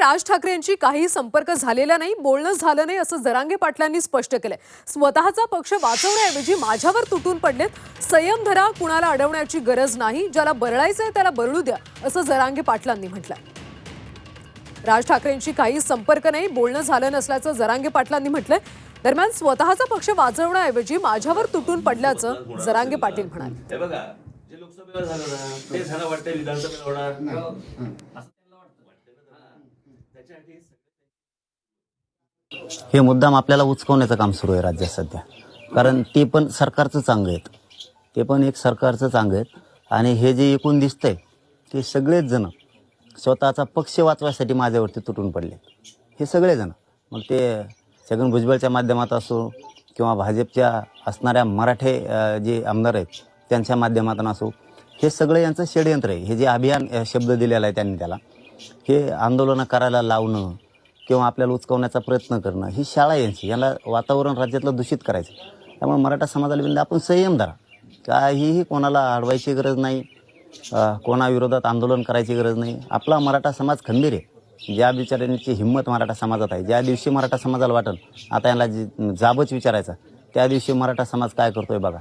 राज ठाकरे यांची काही संपर्क झालेला नाही बोलणं झालं नाही असं जरांगे पाटलांनी स्पष्ट केलंय. स्वतःचा पक्ष वाचवण्याऐवजी माझ्यावर तुटून पडलेत. संयम धरा कुणाला अडवण्याची गरज नाही ज्याला बरळायचंय त्याला बरळू द्या असं जरांगे पाटलांनी म्हटलंय. राज ठाकरेंशी काही संपर्क नाही बोलणं झालं नसल्याचं जरांगे पाटलांनी म्हटलंय. दरम्यान स्वतःचा पक्ष वाचवण्याऐवजी माझ्यावर तुटून पडल्याचं जरांगे पाटील म्हणाले. हे बघा जे लोकसभेला झालं ना ते झालं वाटतंय विधानसभेला होणार असं त्यांना वाटतं वाटतंय ना त्यांना. त्याच्यासाठी सगळे हे मुद्दाम आपल्याला उचकवण्याचं काम सुरू आहे राज्यात सध्या. कारण ते पण सरकारचं चांगलं आहेत. ते पण एक सरकारचं चांगलं आहेत. आणि हे जे एकूण दिसतंय ते सगळेच जण स्वतःचा पक्ष वाचवायसाठी माझ्यावरती तुटून पडले. हे सगळेजण मग ते छगन भुजबळच्या माध्यमात असो किंवा भाजपच्या असणाऱ्या मराठे जे आमदार आहेत त्यांच्या माध्यमातून असो हे सगळं यांचं षडयंत्र आहे. हे जे अभियान शब्द दिलेला आहे त्यांनी त्याला. हे आंदोलनं करायला लावणं किंवा आपल्याला उचकवण्याचा प्रयत्न करणं ही शाळा यांची याला वातावरण राज्यातलं दूषित करायचं. त्यामुळे मराठा समाजाला विनंती आपण संयम धरा. काहीही कोणाला अडवायची गरज नाही कोणाविरोधात आंदोलन करायची गरज नाही. आपला मराठा समाज खंबीर आहे. ज्या बिचाऱ्यांची हिंमत मराठा समाजात आहे ज्या दिवशी मराठा समाजाला वाटेल आता यांना जी- जाबच विचारायचा त्या दिवशी मराठा समाज काय करतोय बघा.